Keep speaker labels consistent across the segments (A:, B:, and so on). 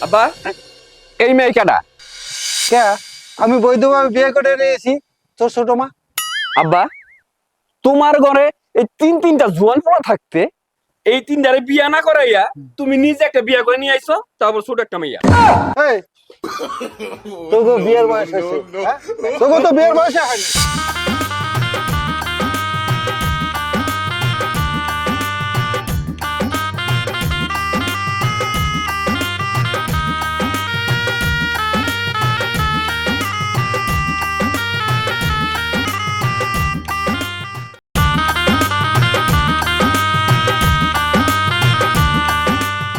A: আব্বা এই মেয়ে কেডা
B: কে? আমি বৈধভাবে বিয়ে করে নিয়েছি তোর ছোট মা।
A: আব্বা তোমার ঘরে এই তিন তিনটা জোয়ান পড়া থাকতে এই তিনটারে বিয়া না করাইয়া তুমি নিজে একটা বিয়া করে নিয়ে আইছো তারপর ছোট একটা মেয়া
B: তোকে বিয়ের বয়স হয়েছে হ্যাঁ? তোকে তো বিয়ের বয়সে হয়নি।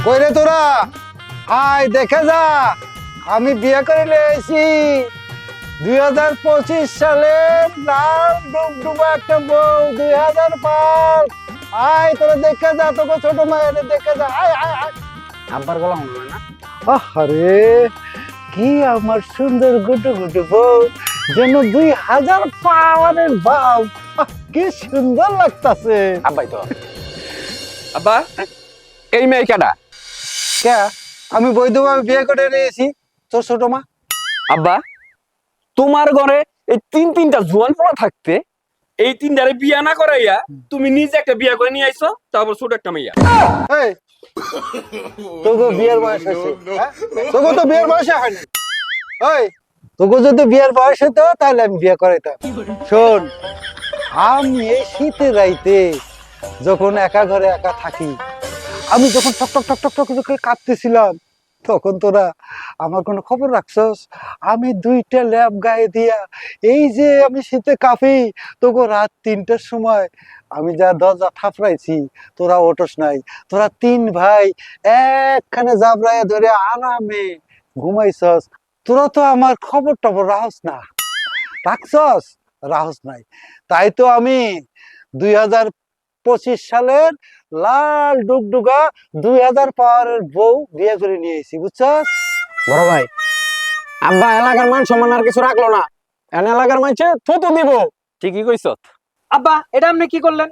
B: কই রে তোরা আয় দেখে যা। আমি বিয়ে করে নিয়েছি দুই হাজার পঁচিশ সালে লাল ডুবডুবা একটা বউ দুই হাজার পাঁচ আয় তোরা দেখে যা তোকে ছোট মায়ের দেখে যা। আয় আয় আয়।
A: আব্বার গলা মনে না?
B: আরে কি আমার সুন্দর গুটু গুটু বউ যেন দুই হাজার পাওয়ারের বাউ কি সুন্দর লাগতাছে।
A: আব্বাই তো। আব্বা এই মেয়ে কেডা?
B: কে? আমি বৈধভাবে বিয়ে করে নিয়েছি তোর ছোট মা।
A: আব্বা তোমার ঘরে এই তিন তিনটা জোয়ান পড়া থাকতে এই তিনটারে বিয়া না করাইয়া তুমি নিজে একটা বিয়া করে নিয়ে আইছো তারপর ছোট একটা মেয়া।
B: এই তোকে বিয়ের বয়স হয়েছে হ্যাঁ? তোকে তো বিয়ের বয়সে হয়নি ওই তোকে যদি বিয়ের বয়স হতো তাহলে আমি বিয়ে করাইতাম। শোন আমি এই শীতের রাইতে যখন একা ঘরে একা থাকি আমি যখন টক টক টক টক টক করে তখন তোরা আমার কোনো খবর রাখছস? আমি দুইটা ল্যাব গায়ে দিয়া, এই যে আমি শীতে কাঁপি তোকে রাত তিনটার সময় আমি যা দরজা থাপড়াইছি তোরা ওঠস নাই। তোরা তিন ভাই একখানে জাবরায় ধরে আরামে ঘুমাইছস। তোরা তো আমার খবর টবর রাহস না। রাখছস? রাহস নাই। তাই তো আমি দুই হাজার পঁচিশ সালের লাল ডুগডুগা দুই হাজার পাওয়ারের বউ বিয়ে করে নিয়ে এসেছি বুঝছস
C: বড় ভাই আব্বা এলাকার মান সম্মান আর কিছু রাখল না। এন এলাকার মানছে থুতু দিব।
A: ঠিকই কইছ
D: আব্বা এটা আপনি কি করলেন?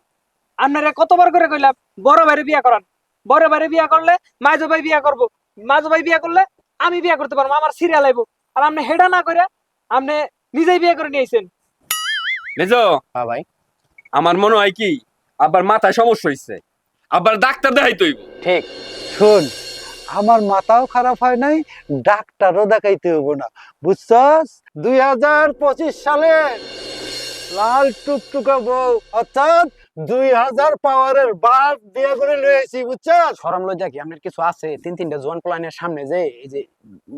D: আপনারা কতবার করে কইলাম বড় ভাইরে বিয়া করান। বড় ভাইরে বিয়া করলে মাঝো ভাই বিয়া করব। মাঝো ভাই বিয়া করলে আমি বিয়া করতে পারব আমার সিরিয়াল আইবো। আর আপনি হেডা না করে আপনি নিজেই বিয়ে করে নিয়েছেন
A: মেজো
C: হ্যাঁ ভাই।
A: আমার মনে হয় কি আবার মাথায় সমস্যা হইছে। আবার ডাক্তার দেখাই তৈব
C: ঠিক
B: শোন আমার মাথাও খারাপ হয় নাই ডাক্তারও দেখাইতে হব না। বুঝছস? দুই হাজার পঁচিশ সালে লাল টুকটুকা বউ অর্থাৎ দুই হাজার পাওয়ারের বাল্ব দিয়ে করে লয়েছি বুঝছস?
C: সরম লজ্জা কি? আপনার কিছু আছে? তিন তিনটা জোয়ান প্লানের সামনে যে এই যে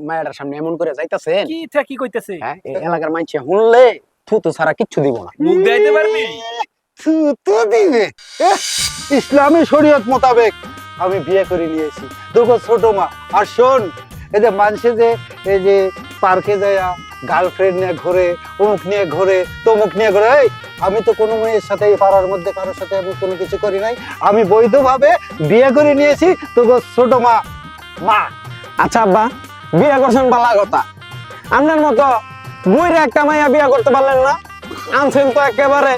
C: মায়ের সামনে এমন করে যাইতাছেন?
D: কি কি কইতেছে?
C: হ্যাঁ এলাকার মানছে শুনলে থুতু ছাড়া কিচ্ছু দিব না।
A: মুখ দেখাইতে পারবি?
B: ইসলামী শরীয়ত মোতাবেক আমি বিয়ে করে নিয়েছি। তোকে ছোট মা, আর শোন, এই যে মানুষে যে, এই যে পার্কে যায় গার্লফ্রেন্ড নিয়ে ঘোরে, অমুক নিয়ে ঘোরে, তমুক নিয়ে ঘোরে আমি তো কোনো মেয়ের সাথে পাড়ার মধ্যে কারোর সাথে আমি কোনো কিছু করি নাই। আমি বৈধভাবে বিয়ে করে নিয়েছি তোকে ছোট মা মা।
C: আচ্ছা আব্বা, বিয়ে করছেন পালা কথা। আপনার মতো বইরে একটা মাইয়া বিয়ে করতে পারলেন না। আনছেন তো একেবারে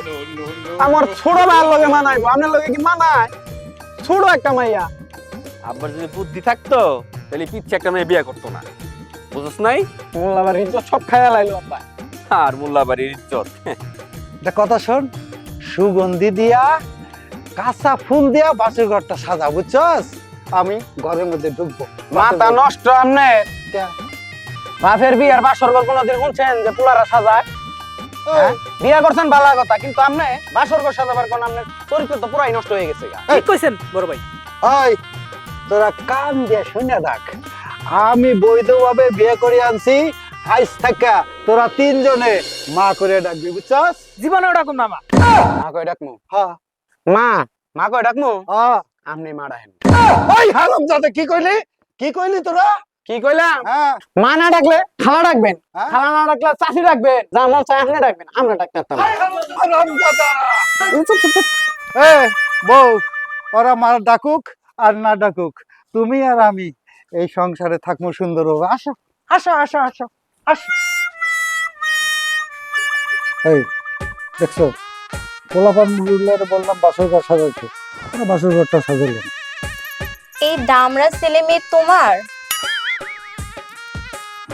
C: আমার ছোট ভাইয়ের লগে মানাইবো? আপনার লগে কি মানায়? ছোট একটা মাইয়া।
A: আব্বার যদি বুদ্ধি থাকতো তাহলে পিচ্ছে একটা মেয়ে বিয়ে করতো না। বুঝছ নাই?
C: কিন্তু সব লাইলো আব্বা।
A: আর মোল্লা বাড়ির ইজ্জত
B: কথা শোন সুগন্ধি দিয়া কাঁচা ফুল দিয়া বাসের ঘরটা সাজা বুঝছস? আমি ঘরের মধ্যে ঢুকবো।
C: মাথা নষ্ট আমনে। বাপের বিয়ার বাসর ঘর কোনোদিন শুনছেন যে পুলারা সাজায়? বিয়া করছেন ভালো কথা কিন্তু আপনি বাসর সাজাবার কোন আপনার চরিত্র তো পুরাই নষ্ট হয়ে গেছে
D: ঠিক কইছেন বড় ভাই?
B: ওই তোরা কান দিয়ে শুনে রাখ আমি বৈধভাবে বিয়ে করে আনছি আইস থাকা তোরা তিনজনে মা করে ডাকবি বুঝছস?
D: জীবনে ওটা কোন মামা
C: মা কই ডাকমু?
B: হ্যাঁ
C: মা মা কই ডাকমু?
B: হ্যাঁ
C: আপনি মা ডাকেন
B: ওই হারাম জাতে কি কইলি? কি কইলি তোরা?
C: কি কইলাম?
B: হ্যাঁ।
C: মা না ডাকলে খালা ডাকবেন।
B: হ্যাঁ?
C: খালা না ডাকলে চাষি ডাকবেন। যা মন চায় আপনি ডাকবেন আমরা ডাকতে
B: এ বউ ওরা মা ডাকুক আর না ডাকুক তুমি আর আমি এই সংসারে থাকব সুন্দর হবে আসো আসো আসো আসো আসো। এই দেখছ? পোলাপান মহিলার বললাম বাসর ঘর সাজাইছে। বাসর ঘরটা সাজালো না।
E: এই দামরা ছেলে মেয়ে তোমার?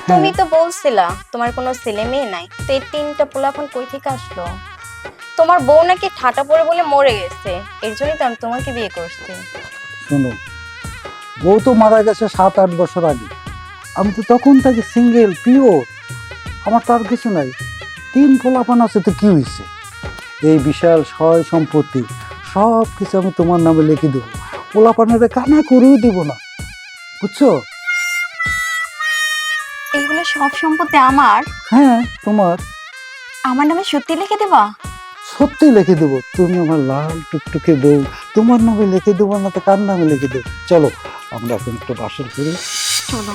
E: তুমি তো বলছিলা, তোমার কোনো ছেলে মেয়ে নাই। তো এই তিনটা পোলাপন কই থেকে আসলো? তোমার বউ নাকি ঠাটা পড়ে বলে মরে গেছে। এর জন্যই তো আমি তোমাকে বিয়ে করছি।
B: শোনো, বউ তো মারা গেছে সাত, আট বছর আগে। আমি তো তখন থেকে সিঙ্গেল পিওর আমার তো আর কিছু নাই। তিন পোলাপান আছে, তো কি হয়েছে এই বিশাল সয় সম্পত্তি সব কিছু আমি তোমার নামে লিখে দেবো। পোলাপানের কানা করেও দেবো না। বুঝছ?
E: এগুলো সব সম্পত্তি আমার?
B: হ্যাঁ তোমার।
E: আমার নামে সত্যি লিখে দেবা?
B: সত্যি লিখে দেবো। তুমি আমার লাল টুকটুকে বউ। তোমার নামে লিখে দেবো না তো কার নামে লিখে দেবো? চলো আমরা এখন একটু বাসর করি।
E: চলো।